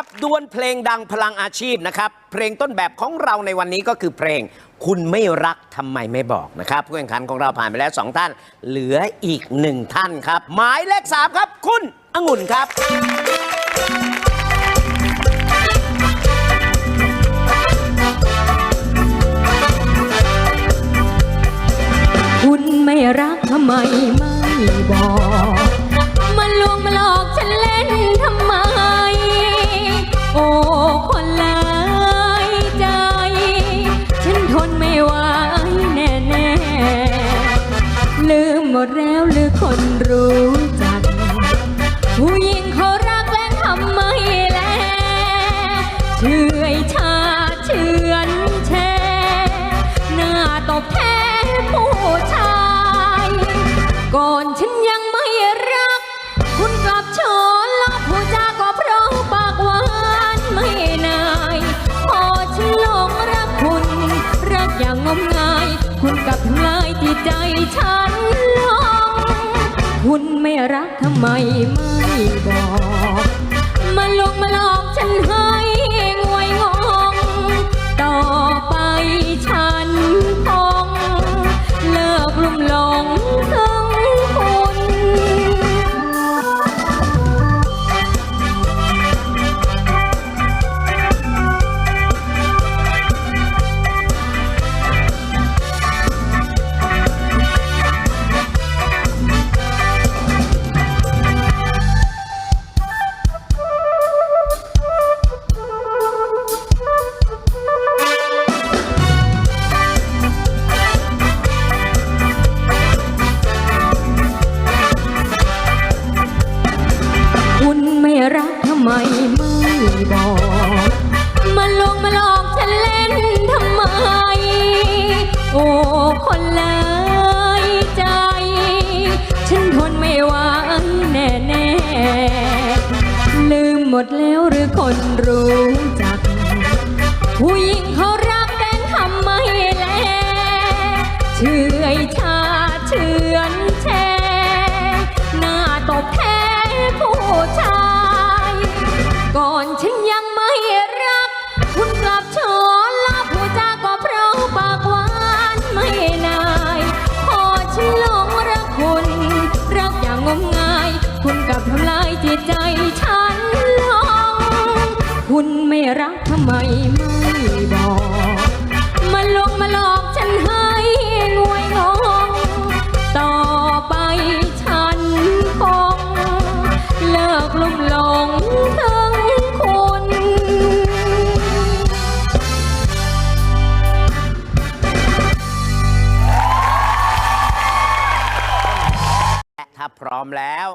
ับดวลเพลงดังพลังอาชีพนะครับ เพลงต้นแบบของเราในวันนี้ก็คือเพลง คุณไม่รักทำไมไม่บอกนะครับผู้แข่งขันของเราผ่านไปแล้ว 2 ท่าน เหลืออีกหนึ่งท่านครับ หมายเลข3ครับ คุณองุ่นครับ คุณไม่รักทำไมไม่บอก ดแล้วหรือคนรู้จัก ผู้หญิงเขารักและทำไม่แลเชื่อยชาเชื่อนแช่หน้าตบแท้ผู้ชาย ก่อนฉันยังไม่รัก คุณกลับชอนลับผู้จาก็เพราะปากหวานไม่นายพอฉันหลงรักคุณ รักอย่างงมงาย คุณกลับทำลายที่ใจฉัน คุณไม่รักทำไมไม่บอก มไม่บอก มาลวงมาหลอกฉันเล่นทำไม โอ้คนเลยใจ ฉันทนไม่ไหวแน่แน่ลืมหมดแล้วหรือคนรู้จัก ผู้หญิงเขา รักทำไมไม่บอก มาลวงมาหลอกฉันให้งวยงง ต่อไปฉันคงเลิกลุ่มหลงถึงคุณ และถ้าพร้อมแล้ว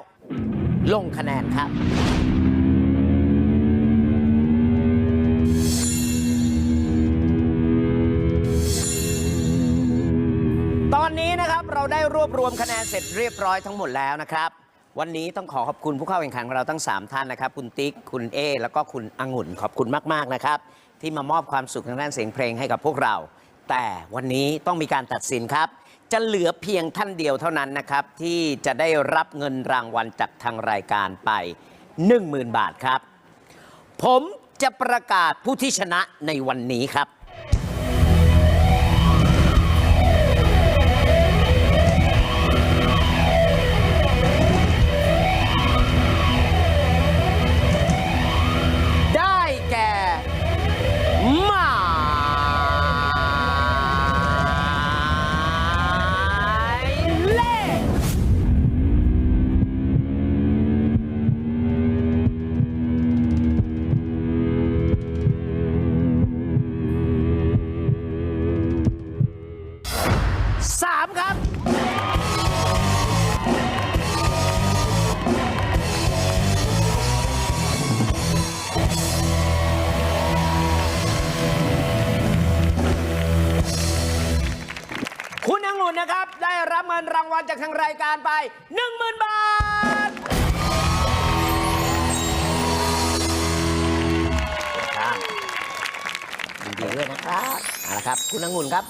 ลงคะแนนครับ วบรวมคะแนนเสร็จเรียบร้อยทั้งหมดแล้วนะครับ วันนี้ต้องขอขอบคุณผู้เข้าแข่งขันของเราทั้ง 3 ท่านนะครับ คุณติ๊ก คุณเอ แล้วก็คุณองุ่น ขอบคุณมากๆนะครับ ที่มามอบความสุขทางด้านเสียงเพลงให้กับพวกเรา แต่วันนี้ต้องมีการตัดสินครับ จะเหลือเพียงท่านเดียวเท่านั้นนะครับ ที่จะได้รับเงินรางวัลจากทางรายการไป 10,000 บาทครับ ผมจะประกาศผู้ที่ชนะในวันนี้ครับ นนะครับ ได้รับเงินรางวัลจากทางรายการไป 10,000 บาทครับยินดีด้วยนะครับเอาละครับ คุณองุ่นครับ